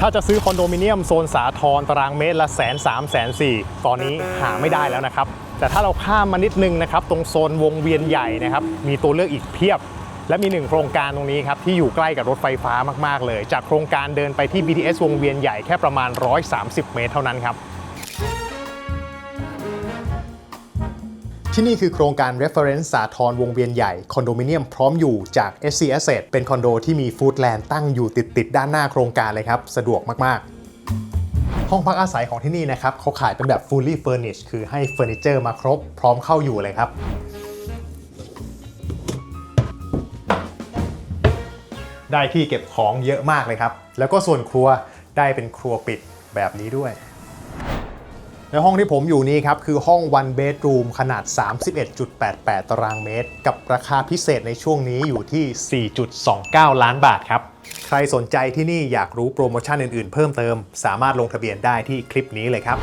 ถ้าจะซื้อคอนโดมิเนียมโซนสาทรตารางเมตรละแสนสามแสนสี่ตอนนี้หาไม่ได้แล้วนะครับ แต่ถ้าเราข้ามมานิดนึงนะครับ ตรงโซนวงเวียนใหญ่นะครับ มีตัวเลือกอีกเพียบ และมีหนึ่งโครงการตรงนี้ครับที่อยู่ใกล้กับรถไฟฟ้ามากๆเลย จากโครงการเดินไปที่ BTS วงเวียนใหญ่แค่ประมาณ 130 เมตรเท่านั้นครับ ที่นี่คือโครงการ Reference สาทรวงเวียนใหญ่คอนโดมิเนียมพร้อมอยู่จาก SC Asset เป็นคอนโดที่มีฟู้ดแลนด์ตั้งอยู่ติดติดๆด้านหน้าโครงการเลยครับ สะดวกมากๆห้องพักอาศัยของที่นี่นะครับเขาขายเป็นแบบ fully furnished คือให้เฟอร์นิเจอร์มาครบ พร้อมเข้าอยู่เลยครับ ได้ที่เก็บของเยอะมากเลยครับ แล้วก็ส่วนครัวได้เป็นครัวปิดแบบนี้ด้วย ในห้องที่ผมอยู่นี้ครับ คือห้อง one bedroom ขนาด 31.88 ตารางเมตร กับราคาพิเศษในช่วงนี้อยู่ที่ 4.29 ล้านบาทครับ ใครสนใจที่นี่อยากรู้โปรโมชั่นอื่นๆ เพิ่มเติม สามารถลงทะเบียนได้ที่คลิปนี้เลยครับ